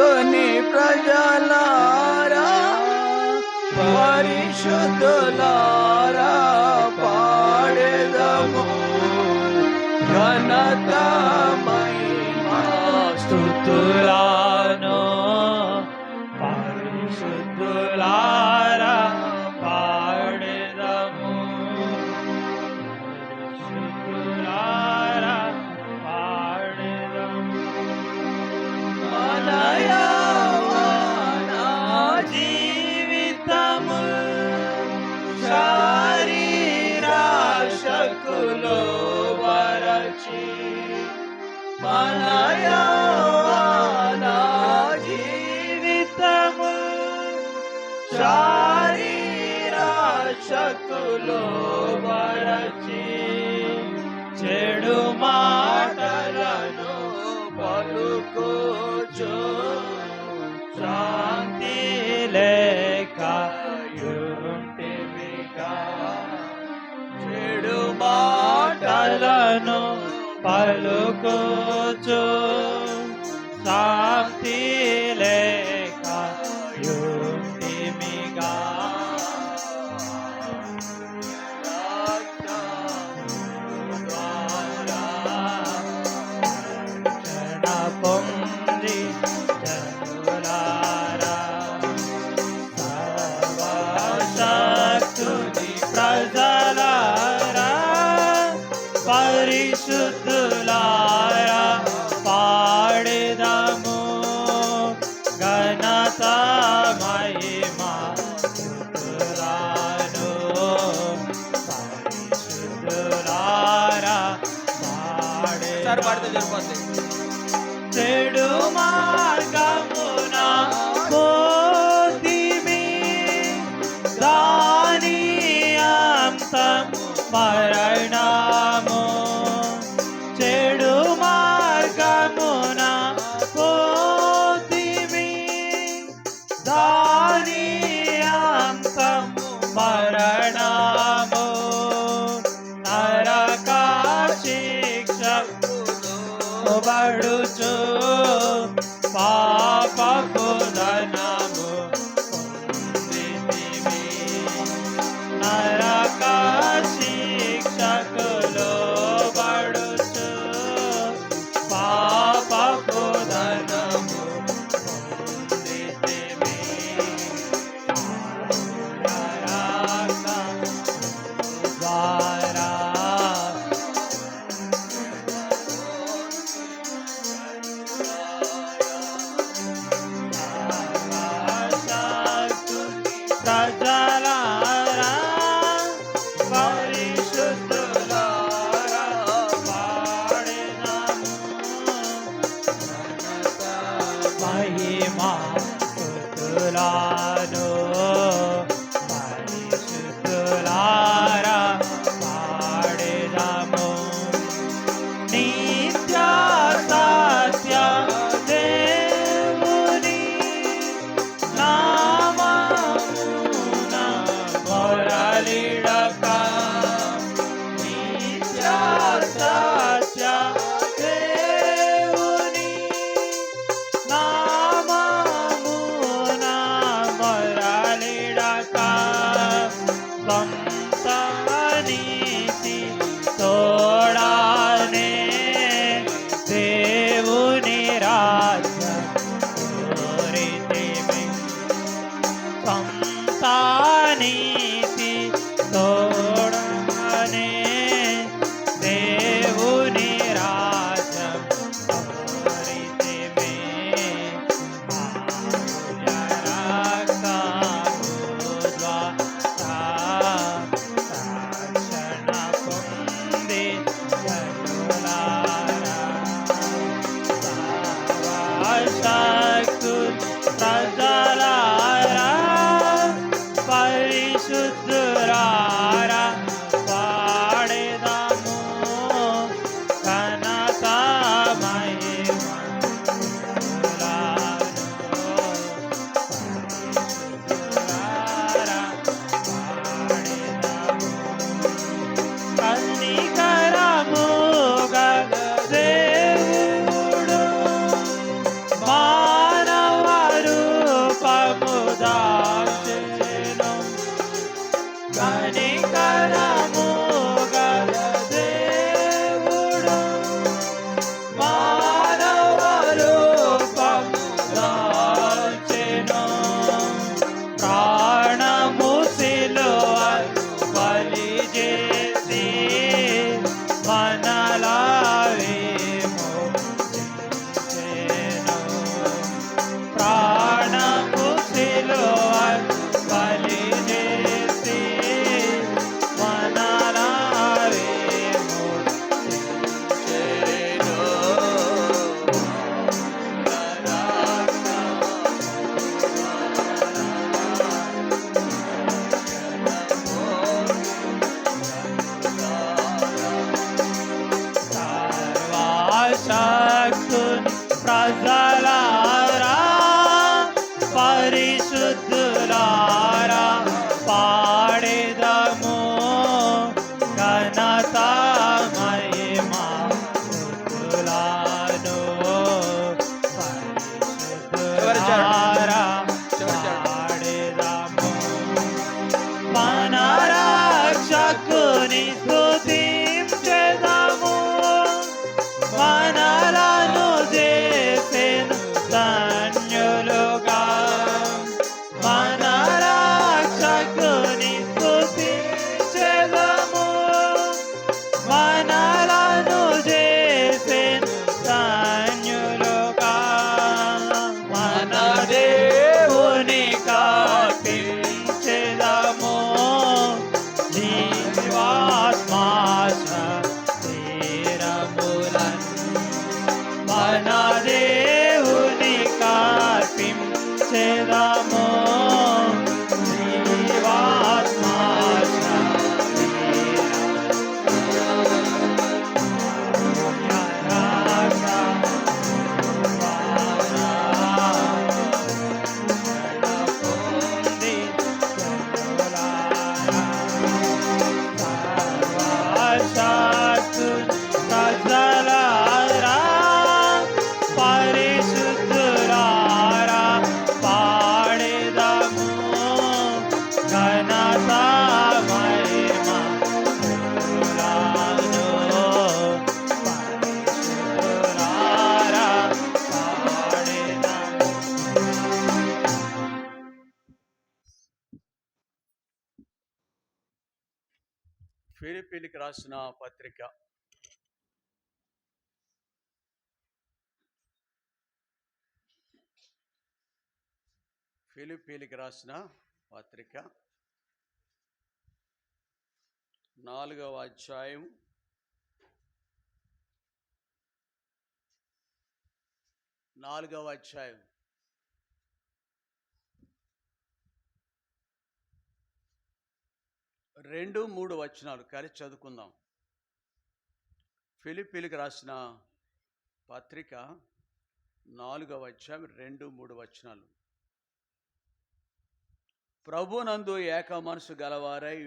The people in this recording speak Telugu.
ধনে প্রজলারা পরিশুদ্ধ লারা మనయవన జీవితము శారీరాశకులో వరచి చెడు మాటలను పలుకోచు శాంతి లేక యుంటివిగా చెడు మాటలను పలుకోచు శాంతి లే शुद्ध लाया पाड़े दामो महिमा शुद्धरानो शुद्धरारा पाड़े బడుచు పాపకు महिमा सुतुलानु 白色的。la la. casa. te da. ఫిలిపీన్కి రాసిన పత్రిక. ఫిలిపీన్కి రాసిన పత్రిక. నాలుగవ అధ్యాయం. నాలుగవ అధ్యాయం. రెండు మూడు వచనాలు కలిసి చదువుకుందాం. ఫిలిపిలికి రాసిన పత్రిక నాలుగవ అధ్యాయం రెండు మూడు వచనాలు. ప్రభునందు ఏక మనసు గలవారై